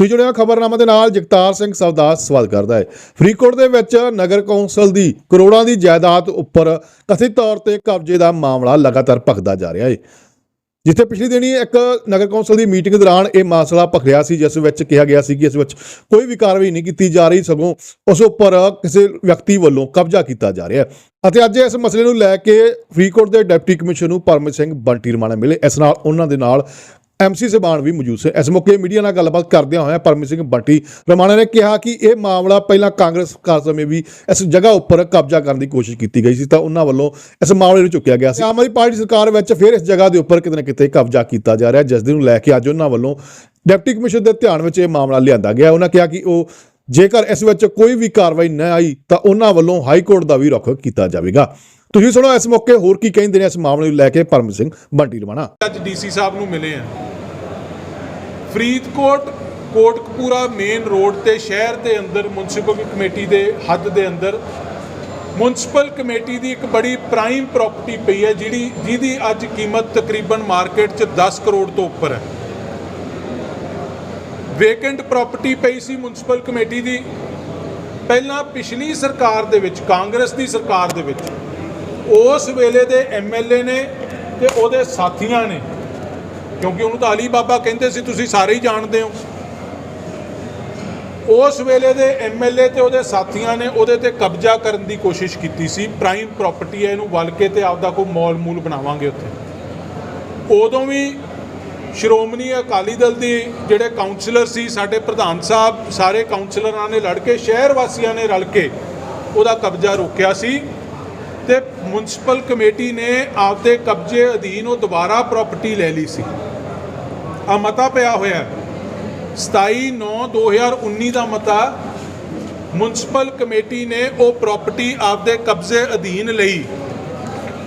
ਤੁਸੀਂ ਜੁੜਿਆ ਖਬਰਨਾਮਾ ਦੇ ਨਾਲ ਜਗਤਾਰ ਸਿੰਘ ਸਵਦਾਸ ਸਵਾਲ ਕਰਦਾ ਹੈ। ਫਰੀਦਕੋਟ ਦੇ ਵਿੱਚ ਨਗਰ ਕੌਂਸਲ ਦੀ ਕਰੋੜਾਂ ਦੀ ਜਾਇਦਾਦ ਉੱਪਰ ਕਥਿਤ ਤੌਰ ਤੇ ਕਬਜ਼ੇ ਦਾ ਮਾਮਲਾ ਲਗਾਤਾਰ ਭਖਦਾ ਜਾ ਰਿਹਾ ਹੈ। ਜਿੱਥੇ ਪਿਛਲੀ ਦਿਨੀ ਇੱਕ ਨਗਰ ਕੌਂਸਲ ਦੀ ਮੀਟਿੰਗ ਦੌਰਾਨ ਇਹ ਮਸਲਾ ਭਖਿਆ ਸੀ, ਜਿਸ ਵਿੱਚ ਕਿਹਾ ਗਿਆ ਸੀ ਕਿ ਇਸ ਵਿੱਚ ਕੋਈ ਵੀ ਕਾਰਵਾਈ ਨਹੀਂ ਕੀਤੀ ਜਾ ਰਹੀ, ਸਗੋਂ ਉਸ ਉੱਪਰ ਕਿਸੇ ਵਿਅਕਤੀ ਵੱਲੋਂ ਕਬਜ਼ਾ ਕੀਤਾ ਜਾ ਰਿਹਾ ਅਤੇ ਅੱਜ ਇਸ ਮਸਲੇ ਨੂੰ ਲੈ ਕੇ ਫਰੀਦਕੋਟ ਦੇ ਡਿਪਟੀ ਕਮਿਸ਼ਨਰ ਨੂੰ ਪਰਮਿਤ ਸਿੰਘ ਬੰਟੀ ਰਮਾਣਾ ਮਿਲੇ। ਇਸ ਨਾਲ ਉਹਨਾਂ ਦੇ ਨਾਲ ਐਮਸੀ ਸਬਾਨ ਵੀ ਮੌਜੂਦ ਸੀ। ਇਸ ਮੌਕੇ ਮੀਡੀਆ ਨਾਲ ਗੱਲਬਾਤ ਕਰਦਿਆਂ ਹੋਇਆ ਪਰਮਿਤ ਸਿੰਘ ਬੰਟੀ ਰਮਾਣਾ ਨੇ ਕਿਹਾ ਕਿ ਇਹ ਮਾਮਲਾ ਪਹਿਲਾਂ ਕਾਂਗਰਸ ਸਰਕਾਰ ਸਮੇਂ ਵੀ ਇਸ ਜਗ੍ਹਾ ਉੱਪਰ ਕਬਜ਼ਾ ਕਰਨ ਦੀ ਕੋਸ਼ਿਸ਼ ਕੀਤੀ ਗਈ ਸੀ ਤਾਂ ਉਹਨਾਂ ਵੱਲੋਂ ਇਸ ਮਾਮਲੇ ਨੂੰ ਚੁੱਕਿਆ ਗਿਆ ਸੀ। ਆਮ ਆਦਮੀ ਪਾਰਟੀ ਸਰਕਾਰ ਵਿੱਚ ਫਿਰ ਇਸ ਜਗ੍ਹਾ ਦੇ ਉੱਪਰ ਕਿਤੇ ਨਾ ਕਿਤੇ ਕਬਜ਼ਾ ਕੀਤਾ ਜਾ ਰਿਹਾ, ਜਿਸ ਦੇ ਨੂੰ ਲੈ ਕੇ ਅੱਜ ਉਹਨਾਂ ਵੱਲੋਂ ਡਿਪਟੀ ਕਮਿਸ਼ਨਰ ਦੇ ਧਿਆਨ ਵਿੱਚ ਇਹ ਮਾਮਲਾ ਲਿਆਂਦਾ ਗਿਆ। ਉਹਨਾਂ ਕਿਹਾ ਕਿ ਉਹ ਜੇਕਰ ਇਸ ਵਿੱਚ ਕੋਈ ਵੀ ਕਾਰਵਾਈ ਨਾ ਆਈ ਤਾਂ ਉਹਨਾਂ ਵੱਲੋਂ ਹਾਈ ਕੋਰਟ ਦਾ ਵੀ ਰੁਖ ਕੀਤਾ ਜਾਵੇਗਾ। ਤੁਸੀਂ ਸੁਣੋ ਇਸ ਮੌਕੇ ਹੋਰ ਕੀ ਕਹਿੰਦੇ ਨੇ ਇਸ ਮਾਮਲੇ ਨੂੰ ਲੈ ਕੇ ਪਰਮ ਸਿੰਘ ਬੰਟੀ ਰਵਾਣਾ ਅੱਜ ਡੀਸੀ ਸਾਹਿਬ ਨੂੰ ਮਿਲੇ ਆ। ਫਰੀਦਕੋਟ, ਕੋਟਕਪੂਰਾ ਮੇਨ ਰੋਡ ਤੇ ਸ਼ਹਿਰ ਦੇ ਅੰਦਰ ਮਿਊਨਿਸਪਲ ਕਮੇਟੀ ਦੇ ਹੱਦ ਦੇ ਅੰਦਰ ਮਿਊਨਿਸਪਲ ਕਮੇਟੀ ਦੀ ਇੱਕ ਬੜੀ ਪ੍ਰਾਈਮ ਪ੍ਰਾਪਰਟੀ ਪਈ ਹੈ, ਜਿਹੜੀ ਜਿਹਦੀ ਅੱਜ ਕੀਮਤ ਤਕਰੀਬਨ ਮਾਰਕੀਟ 'ਚ 10 ਕਰੋੜ ਤੋਂ ਉੱਪਰ ਹੈ। ਵੇਕੈਂਟ ਪ੍ਰਾਪਰਟੀ ਪਈ ਸੀ ਮਿਊਨਿਸਪਲ ਕਮੇਟੀ ਦੀ। ਪਹਿਲਾਂ ਪਿਛਲੀ ਸਰਕਾਰ ਦੇ ਵਿੱਚ, ਕਾਂਗਰਸ ਦੀ ਸਰਕਾਰ ਦੇ ਵਿੱਚ, ਉਸ ਵੇਲੇ ਦੇ ਐਮਐਲਏ ਨੇ ਤੇ ਉਹਦੇ ਸਾਥੀਆਂ ਨੇ ਕਿਉਂਕਿ ਉਹਨੂੰ ਤਾਂ ਅਲੀ ਬਾਬਾ ਕਹਿੰਦੇ ਸੀ, ਤੁਸੀਂ ਸਾਰੇ ਹੀ ਜਾਣਦੇ ਹੋ। ਉਸ ਵੇਲੇ ਦੇ ਐਮਐਲਏ ਤੇ ਉਹਦੇ ਸਾਥੀਆਂ ਨੇ ਉਹਦੇ ਤੇ ਕਬਜ਼ਾ ਕਰਨ ਦੀ ਕੋਸ਼ਿਸ਼ ਕੀਤੀ ਸੀ। ਪ੍ਰਾਈਮ ਪ੍ਰਾਪਰਟੀ ਹੈ ਇਹਨੂੰ ਵਲ ਕੇ ਤੇ ਆਪਦਾ ਕੋਈ ਮੌਲ ਮੂਲ ਬਣਾਵਾਂਗੇ ਉੱਥੇ। ਉਦੋਂ ਵੀ ਸ਼੍ਰੋਮਣੀ ਅਕਾਲੀ ਦਲ ਦੀ ਜਿਹੜੇ ਕਾਉਂਸਲਰ ਸੀ, ਸਾਡੇ ਪ੍ਰਧਾਨ ਸਾਹਿਬ, ਸਾਰੇ ਕਾਉਂਸਲਰਾਂ ਨੇ ਲੜ ਕੇ, ਸ਼ਹਿਰ ਵਾਸੀਆਂ ਨੇ ਰਲ ਕੇ ਉਹਦਾ ਕਬਜ਼ਾ ਰੋਕਿਆ ਸੀ ਤੇ ਮਿਊਨਿਸਪਲ ਕਮੇਟੀ ਨੇ ਆਪਦੇ ਕਬਜ਼ੇ ਅਧੀਨ ਉਹ ਦੁਬਾਰਾ ਪ੍ਰਾਪਰਟੀ ਲੈ ਲਈ ਸੀ। ਆ ਮਤਾ ਪਿਆ ਹੋਇਆ ਹੈ। 27/9/2019 ਦਾ ਮਤਾ ਮਿਊਨਿਸਪਲ ਕਮੇਟੀ ਨੇ ਉਹ ਪ੍ਰਾਪਰਟੀ ਆਪਦੇ ਕਬਜ਼ੇ ਅਧੀਨ ਲਈ।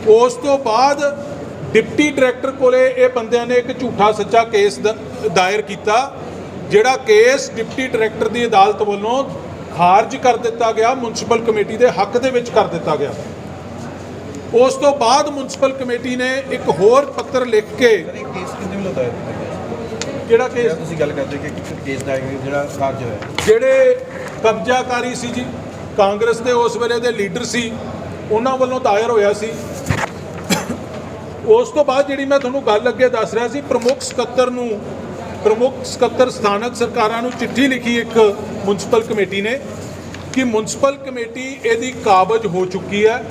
ਉਸ ਤੋਂ ਬਾਅਦ ਡਿਪਟੀ ਡਾਇਰੈਕਟਰ ਕੋਲੇ ਇਹ ਬੰਦਿਆਂ ਨੇ ਇੱਕ ਝੂਠਾ ਸੱਚਾ ਕੇਸ ਦ- ਦਾਇਰ ਕੀਤਾ, ਜਿਹੜਾ ਕੇਸ ਡਿਪਟੀ ਡਾਇਰੈਕਟਰ ਦੀ ਅਦਾਲਤ ਵੱਲੋਂ ਖਾਰਜ ਕਰ ਦਿੱਤਾ ਗਿਆ ਮਿਊਨਿਸਪਲ ਕਮੇਟੀ ਦੇ ਹੱਕ ਦੇ ਵਿੱਚ ਕਰ ਦਿੱਤਾ ਗਿਆ। ਉਸ ਤੋਂ ਬਾਅਦ ਮਿਊਨਿਸਪਲ ਕਮੇਟੀ ਨੇ ਇੱਕ ਹੋਰ ਪੱਤਰ ਲਿਖ ਕੇ ਕੇਸ ਕਿੰਨੇ ਵੱਲੋਂ ਦਾਇਰ ਕੀਤਾ? ਜਿਹੜਾ ਕੇਸ ਜਿਹੜਾ ਤੁਸੀਂ ਗੱਲ ਕਰਦੇ ਕਿ ਕੇਸ ਦਾ ਜਿਹੜਾ ਕਾਰਜ ਹੋਇਆ। ਜਿਹੜੇ ਕਬਜ਼ਾਕਾਰੀ ਸੀ ਜੀ ਕਾਂਗਰਸ ਦੇ ਉਸ ਵੇਲੇ ਦੇ ਲੀਡਰ ਸੀ ਉਹਨਾਂ ਵੱਲੋਂ ਦਾਇਰ ਹੋਇਆ ਸੀ। ਉਸ ਤੋਂ ਬਾਅਦ ਜਿਹੜੀ ਮੈਂ ਤੁਹਾਨੂੰ ਗੱਲ ਅੱਗੇ ਦੱਸ ਰਿਹਾ ਸੀ ਪ੍ਰਮੁੱਖ ਸਕੱਤਰ ਨੂੰ ਪ੍ਰਮੁੱਖ ਸਕੱਤਰ ਸਥਾਨਕ ਸਰਕਾਰਾਂ ਨੂੰ ਚਿੱਠੀ ਲਿਖੀ ਇੱਕ ਮਿਊਨਿਸਪਲ ਕਮੇਟੀ ਨੇ ਕਿ ਮਿਊਨਿਸਪਲ ਕਮੇਟੀ ਇਹਦੀ ਕਾਬਜ ਹੋ ਚੁੱਕੀ ਹੈ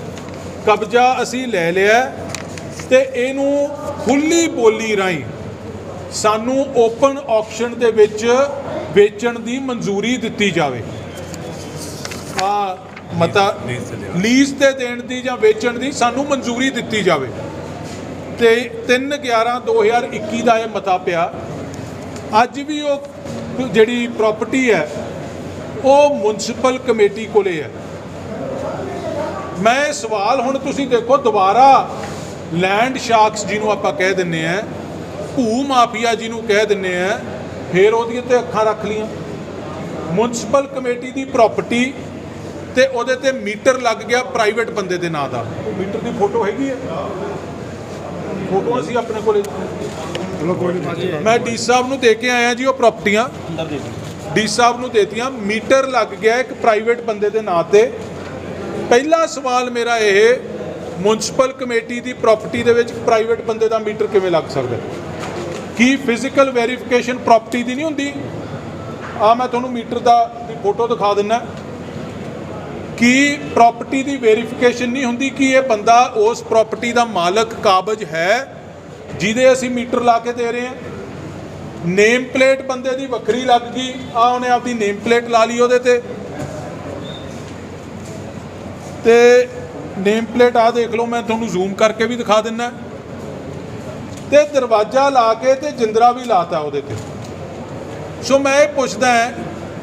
ਕਬਜ਼ਾ ਅਸੀਂ ਲੈ ਲਿਆ ਤੇ ਇਹਨੂੰ ਖੁੱਲੀ ਬੋਲੀ ਰਾਹੀਂ ਸਾਨੂੰ ਓਪਨ ਆਕਸ਼ਨ ਦੇ ਵਿੱਚ ਵੇਚਣ ਦੀ ਮਨਜ਼ੂਰੀ ਦਿੱਤੀ ਜਾਵੇ। ਆ ਮਤਾ ਲੀਜ਼ ਤੇ ਦੇਣ ਦੀ ਜਾਂ ਵੇਚਣ ਦੀ ਸਾਨੂੰ ਮਨਜ਼ੂਰੀ ਦਿੱਤੀ ਜਾਵੇ। ਤੇ 3 11 2021 ਦਾ ਇਹ ਮਤਾ ਪਿਆ। ਅੱਜ ਵੀ ਉਹ ਜਿਹੜੀ ਪ੍ਰਾਪਰਟੀ ਹੈ ਉਹ ਮਿਊਨਿਸਪਲ ਕਮੇਟੀ ਕੋਲੇ ਹੈ। ਮੈਂ ਸਵਾਲ ਹੁਣ ਤੁਸੀਂ ਦੇਖੋ ਦੁਬਾਰਾ ਲੈਂਡ ਸ਼ਾਰਕਸ ਜਿਹਨੂੰ ਆਪਾਂ ਕਹਿ ਦਿੰਨੇ ਆ ਭੂ ਮਾਫੀਆ ਜਿਹਨੂੰ ਕਹਿ ਦਿੰਨੇ ਆ ਫੇਰ ਉਹਦੀ ਤੇ ਅੱਖਾਂ ਰੱਖ ਲੀਆਂ ਮਿਊਨਿਸਪਲ ਕਮੇਟੀ ਦੀ ਪ੍ਰਾਪਰਟੀ ਤੇ ਉਹਦੇ ਤੇ ਮੀਟਰ ਲੱਗ ਗਿਆ ਪ੍ਰਾਈਵੇਟ ਬੰਦੇ ਦੇ ਨਾਂ ਦਾ। ਮੀਟਰ ਦੀ ਫੋਟੋ ਹੈਗੀ ਹੈ ਫੋਟੋ ਅਸੀਂ ਆਪਣੇ ਕੋਲੇ। ਮੈਂ ਡੀ ਸਾਹਿਬ ਨੂੰ ਦੇ ਕੇ ਆਇਆ ਜੀ ਉਹ ਪ੍ਰਾਪਰਟੀਆਂ ਅੰਦਰ ਦੇ ਡੀ ਸਾਹਿਬ ਨੂੰ ਦੇਤੀਆਂ। ਮੀਟਰ ਲੱਗ ਗਿਆ ਇੱਕ ਪ੍ਰਾਈਵੇਟ ਬੰਦੇ ਦੇ ਨਾਂ ਤੇ। ਪਹਿਲਾ ਸਵਾਲ ਮੇਰਾ ਇਹ ਮਿਊਨਿਸਪਲ ਕਮੇਟੀ ਦੀ ਪ੍ਰਾਪਰਟੀ ਦੇ ਵਿੱਚ ਪ੍ਰਾਈਵੇਟ ਬੰਦੇ ਦਾ ਮੀਟਰ ਕਿਵੇਂ ਲੱਗ ਸਕਦਾ? ਹੈ? ਕੀ ਫਿਜ਼ੀਕਲ ਵੈਰੀਫਿਕੇਸ਼ਨ ਪ੍ਰਾਪਰਟੀ ਦੀ ਨਹੀਂ ਹੁੰਦੀ? ਆ ਮੈਂ ਤੁਹਾਨੂੰ ਮੀਟਰ ਦਾ ਦੀ ਫੋਟੋ ਦਿਖਾ ਦਿੰਨਾ। ਕੀ ਪ੍ਰਾਪਰਟੀ ਦੀ ਵੈਰੀਫਿਕੇਸ਼ਨ ਨਹੀਂ ਹੁੰਦੀ ਕਿ ਇਹ ਬੰਦਾ ਉਸ ਪ੍ਰਾਪਰਟੀ ਦਾ ਮਾਲਕ ਕਾਬਜ ਹੈ, ਜਿਹਦੇ ਅਸੀਂ ਮੀਟਰ ਲਾ ਕੇ ਦੇ ਰਹੇ ਹਾਂ? ਨੇਮ ਪਲੇਟ ਬੰਦੇ ਦੀ ਵੱਖਰੀ ਲੱਗ ਗਈ। ਆ ਉਹਨੇ ਆਪਦੀ ਨੇਮ ਪਲੇਟ ਲਾ ਲਈ ਉਹਦੇ ਤੇ। ਤੇ ਨੇਮ ਪਲੇਟ ਆ ਦੇਖ ਲਓ, ਮੈਂ ਤੁਹਾਨੂੰ ਜ਼ੂਮ ਕਰਕੇ ਵੀ ਦਿਖਾ ਦਿੰਨਾ। ਤੇ ਦਰਵਾਜ਼ਾ ਲਾ ਕੇ ਤੇ ਜਿੰਦਰਾ ਵੀ ਲਾਤਾ ਉਹਦੇ ਤੇ। ਸੋ ਮੈਂ ਇਹ ਪੁੱਛਦਾ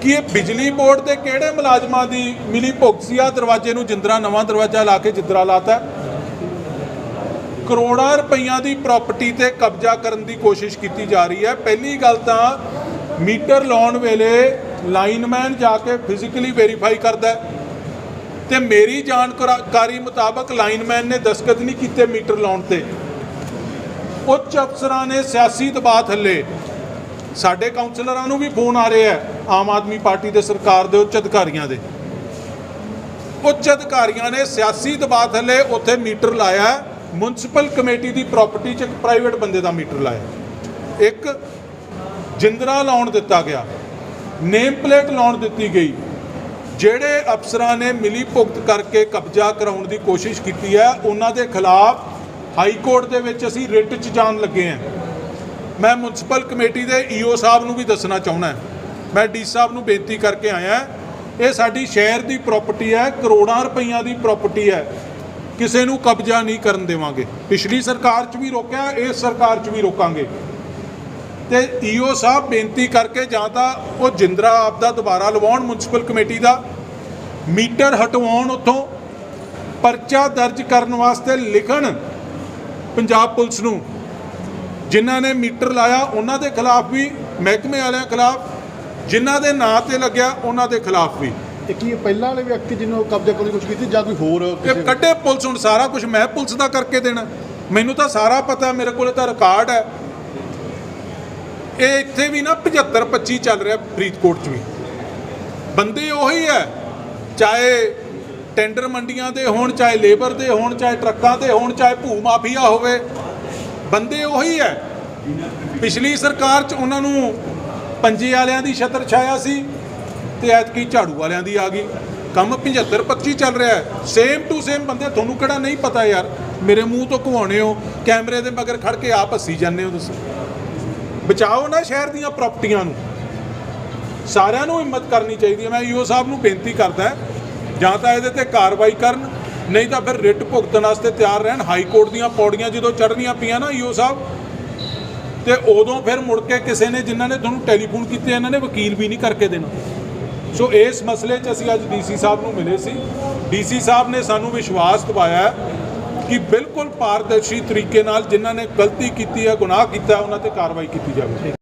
ਕਿ ਇਹ ਬਿਜਲੀ ਬੋਰਡ ਦੇ ਕਿਹੜੇ ਮੁਲਾਜ਼ਮਾਂ ਦੀ ਮਿਲੀ ਭੁਗਸੀਆ ਦਰਵਾਜ਼ੇ ਨੂੰ ਜਿੰਦਰਾ, ਨਵਾਂ ਦਰਵਾਜ਼ਾ ਲਾ ਕੇ ਜਿੰਦਰਾ ਲਾਤਾ। ਕਰੋੜਾਂ ਰੁਪਈਆਂ ਦੀ ਪ੍ਰਾਪਰਟੀ ਤੇ ਕਬਜ਼ਾ ਕਰਨ ਦੀ ਕੋਸ਼ਿਸ਼ ਕੀਤੀ ਜਾ ਰਹੀ ਹੈ। ਪਹਿਲੀ ਗੱਲ ਤਾਂ ਮੀਟਰ ਲਾਉਣ ਵੇਲੇ ਲਾਈਨਮੈਨ ਜਾ ਕੇ ਫਿਜ਼ੀਕਲੀ ਵੈਰੀਫਾਈ ਕਰਦਾ ਹੈ। ਤੇ ਮੇਰੀ ਜਾਣਕਾਰੀ ਮੁਤਾਬਕ ਲਾਈਨਮੈਨ ਨੇ ਦਸਤਖਤ ਨਹੀਂ ਕੀਤੇ ਮੀਟਰ ਲਾਉਣ ਤੇ। ਉੱਚ ਅਫਸਰਾਂ ਨੇ ਸਿਆਸੀ ਦਬਾਅ ਥੱਲੇ। ਸਾਡੇ ਕਾਉਂਸਲਰਾਂ ਨੂੰ ਵੀ ਫੋਨ ਆ ਰਹੇ ਹੈ ਆਮ ਆਦਮੀ ਪਾਰਟੀ ਦੇ ਸਰਕਾਰ ਦੇ ਉੱਚ ਅਧਿਕਾਰੀਆਂ ਦੇ। ਉੱਚ ਅਧਿਕਾਰੀਆਂ ਨੇ ਸਿਆਸੀ ਦਬਾਅ ਥੱਲੇ ਉੱਥੇ ਮੀਟਰ ਲਾਇਆ ਹੈ। ਕਮੇਟੀ ਦੀ ਪ੍ਰਾਪਰਟੀ 'ਚ ਇੱਕ ਪ੍ਰਾਈਵੇਟ ਬੰਦੇ ਦਾ ਮੀਟਰ ਲਾਇਆ ਇੱਕ ਜਿੰਦਰਾ ਲਾਉਣ ਦਿੱਤਾ ਗਿਆ। ਨੇਮ ਪਲੇਟ ਲਾਉਣ ਦਿੱਤੀ ਗਈ। ਜਿਹੜੇ ਅਫਸਰਾਂ ਨੇ ਮਿਲੀ ਭੁਗਤ ਕਰਕੇ ਕਬਜ਼ਾ ਕਰਾਉਣ ਦੀ ਕੋਸ਼ਿਸ਼ ਕੀਤੀ ਹੈ, ਉਹਨਾਂ ਦੇ ਖਿਲਾਫ ਹਾਈ ਕੋਰਟ ਦੇ ਵਿੱਚ ਅਸੀਂ ਰਿਟ 'ਚ ਜਾਣ ਲੱਗੇ ਹਾਂ। ਮੈਂ ਮੁਨਸਪਲ ਕਮੇਟੀ ਦੇ ਈਓ ਸਾਹਿਬ ਨੂੰ ਵੀ ਦੱਸਣਾ ਚਾਹੁੰਦਾ ਮੈਂ ਡੀ ਸਾਹਿਬ ਨੂੰ ਬੇਨਤੀ ਕਰਕੇ ਆਇਆ ਇਹ ਸਾਡੀ ਸ਼ਹਿਰ ਦੀ ਪ੍ਰਾਪਰਟੀ ਹੈ, ਕਰੋੜਾਂ ਰੁਪਈਆਂ ਦੀ ਪ੍ਰਾਪਰਟੀ ਹੈ। ਕਿਸੇ ਨੂੰ ਕਬਜ਼ਾ ਨਹੀਂ ਕਰਨ ਦੇਵਾਂਗੇ। ਪਿਛਲੀ ਸਰਕਾਰ 'ਚ ਵੀ ਰੋਕਿਆ, ਇਸ ਸਰਕਾਰ 'ਚ ਵੀ ਰੋਕਾਂਗੇ। ਤੇ ਈਓ ਸਾਹਿਬ ਬੇਨਤੀ ਕਰਕੇ ਜਾਂ ਤਾਂ ਉਹ ਜਿੰਦਰਾ ਆਪ ਦਾ ਦੁਬਾਰਾ ਲਵਾਉਣ, ਮੁਨਸਪਲ ਕਮੇਟੀ ਦਾ, ਮੀਟਰ ਹਟਵਾਉਣ ਉੱਥੋਂ, ਪਰਚਾ ਦਰਜ ਕਰਨ ਵਾਸਤੇ ਲਿਖਣ ਪੰਜਾਬ ਪੁਲਿਸ ਨੂੰ। ਜਿਨ੍ਹਾਂ ਨੇ ਮੀਟਰ ਲਾਇਆ ਉਹਨਾਂ ਦੇ ਖਿਲਾਫ ਵੀ ਮਹਿਕਮੇ ਵਾਲਿਆਂ ਖਿਲਾਫ ਜਿਨ੍ਹਾਂ ਦੇ ਨਾਂ ਤੇ ਲੱਗਿਆ ਉਹਨਾਂ ਦੇ ਖਿਲਾਫ ਵੀ। ਇਹ ਕੀ ਇਹ ਪਹਿਲਾਂ ਵਾਲੇ ਵਿਅਕਤੀ ਜਿਹਨੂੰ ਕਬਜ਼ਾ ਕਰਨ ਦੀ ਕੋਸ਼ਿਸ਼ ਕੀਤੀ ਜਾਂ ਕੋਈ ਹੋਰ ਇਹ ਕਿਸੇ ਕੱਢੇ ਪੁਲਿਸ ਹੁਣ ਸਾਰਾ ਕੁਝ ਮੈਂ ਪੁਲਿਸ ਦਾ ਕਰਕੇ ਦੇਣਾ। ਮੈਨੂੰ ਤਾਂ ਸਾਰਾ ਪਤਾ ਮੇਰੇ ਕੋਲੇ ਤਾਂ ਰਿਕਾਰਡ ਹੈ। ਇਹ ਇੱਥੇ ਵੀ ਨਾ 75 25 ਚੱਲ ਰਿਹਾ ਫਰੀਦਕੋਟ 'ਚ ਵੀ। ਬੰਦੇ ਉਹੀ ਹੈ ਚਾਹੇ ਟੈਂਡਰ ਮੰਡੀਆਂ ਦੇ ਹੋਣ, ਚਾਹੇ ਲੇਬਰ ਦੇ ਹੋਣ, ਚਾਹੇ ਟਰੱਕਾਂ ਦੇ ਹੋਣ, ਚਾਹੇ ਭੂ ਮਾਫੀਆ ਹੋਵੇ, ਬੰਦੇ ਉਹੀ ਹੈ। ਪਿਛਲੀ ਸਰਕਾਰ 'ਚ ਉਹਨਾਂ ਨੂੰ ਪੰਜੇ ਵਾਲਿਆਂ ਦੀ ਛਤਰ ਛਾਇਆ ਸੀ ਤੇ ਐਤਕੀ ਝਾੜੂ ਵਾਲਿਆਂ ਦੀ ਆ ਗਈ। ਕੰਮ 75 25 ਚੱਲ ਰਿਹਾ ਹੈ। ਸੇਮ ਟੂ ਸੇਮ ਬੰਦੇ, ਤੁਹਾਨੂੰ ਕਿਹੜਾ ਨਹੀਂ ਪਤਾ ਯਾਰ। ਮੇਰੇ ਮੂੰਹ ਤੋਂ ਘਵਾਉਣੇ ਹੋ, ਕੈਮਰੇ ਦੇ ਮਗਰ ਖੜ ਕੇ ਆਪ ਹੱਸੀ ਜਾਂਦੇ ਹੋ ਤੁਸੀਂ। ਬਚਾਓ ਨਾ ਸ਼ਹਿਰ ਦੀਆਂ ਪ੍ਰਾਪਰਟੀਆਂ ਨੂੰ। ਸਾਰਿਆਂ ਨੂੰ ਹਿੰਮਤ ਕਰਨੀ ਚਾਹੀਦੀ ਹੈ। ਮੈਂ ਈਓ ਸਾਹਿਬ ਨੂੰ ਬੇਨਤੀ ਕਰਦਾ ਜਾਂ ਤਾਂ ਇਹਦੇ ਤੇ ਕਾਰਵਾਈ ਕਰਨ, ਨਹੀਂ ਤਾਂ ਫਿਰ ਰਿਟ ਭੁਗਤਣ ਵਾਸਤੇ ਤਿਆਰ ਰਹਿਣ। ਹਾਈ ਕੋਰਟ ਦੀਆਂ ਪੌੜੀਆਂ ਜਦੋਂ ਚੜ੍ਹਨੀਆਂ ਪਈਆਂ ਨਾ ਈਓ ਸਾਹਿਬ, ਤੇ ਉਦੋਂ ਫਿਰ ਮੁੜ ਕੇ ਕਿਸੇ ਨੇ ਜਿਨ੍ਹਾਂ ਨੇ ਤੁਹਾਨੂੰ ਟੈਲੀਫੋਨ ਕੀਤੇ, ਇਹਨਾਂ ਨੇ ਵਕੀਲ ਵੀ ਨਹੀਂ ਕਰਕੇ ਦੇਣਾ। ਸੋ ਇਸ ਮਸਲੇ 'ਚ ਅਸੀਂ ਅੱਜ ਡੀਸੀ ਸਾਹਿਬ ਨੂੰ ਮਿਲੇ ਸੀ। ਡੀਸੀ ਸਾਹਿਬ ਨੇ ਸਾਨੂੰ ਵਿਸ਼ਵਾਸ ਦਿਵਾਇਆ ਕਿ ਬਿਲਕੁਲ ਪਾਰਦਰਸ਼ੀ ਤਰੀਕੇ ਨਾਲ ਜਿਨ੍ਹਾਂ ਨੇ ਗਲਤੀ ਕੀਤੀ ਹੈ, ਗੁਨਾਹ ਕੀਤਾ ਉਹਨਾਂ ਤੇ ਕਾਰਵਾਈ ਕੀਤੀ ਜਾਵੇ।